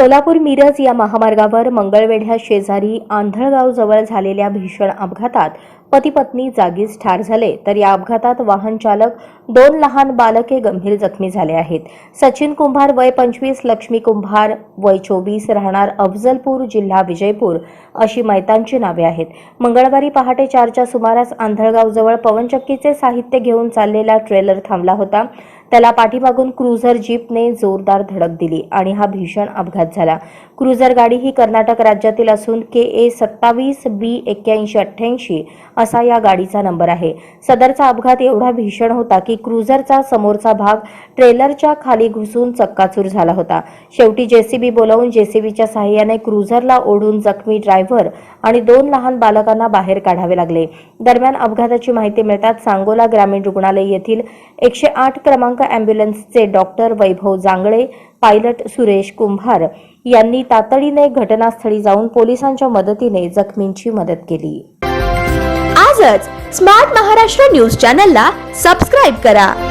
सोलापूर मिरज या महामार्गावर मंगळवेढ्या शेजारी आंधळगाव जवळ झालेल्या भीषण अपघातात पती पत्नी जागीच ठार झाले. तर या अपघातात वाहन चालक दोन लहान बालके गंभीर जखमी झाले आहेत. सचिन कुंभार वय पंचवीस लक्ष्मी कुंभार वय चोवीस राहणार अफजलपूर जिल्हा विजयपूर अशी मैतांची नावे आहेत. मंगळवारी पहाटे चारच्या सुमारास आंधळगावजवळ पवनचक्कीचे साहित्य घेऊन चाललेला ट्रेलर थांबला होता. त्याला पाठीमागून क्रुझर जीपने जोरदार धडक दिली आणि हा भीषण अपघात झाला. क्रुझर गाडी ही कर्नाटक राज्यातील असून के ए सत्तावीस बी एक्क्याऐंशी अठ्ठ्याऐंशी असा या गाडीचा नंबर आहे. सदरचा अपघात एवढा भीषण होता की क्रुझरचा समोरचा भाग ट्रेलरच्या खाली घुसून चक्काचूर झाला होता. शेवटी जेसीबी बोलावून जेसीबीच्या सहाय्याने क्रुझरला ओढून जखमी ड्रायव्हर आणि दोन लहान बालकांना बाहेर काढावे लागले. दरम्यान अपघाताची माहिती मिळताच सांगोला ग्रामीण रुग्णालय येथील एकशे आठ क्रमांक अँब्युलन्सचे डॉक्टर वैभव जांगळे पायलट सुरेश कुंभार यांनी तातडीने घटनास्थळी जाऊन पोलिसांच्या मदतीने जखमींची मदत केली. आजच स्मार्ट महाराष्ट्र न्यूज चॅनलला सबस्क्राईब करा.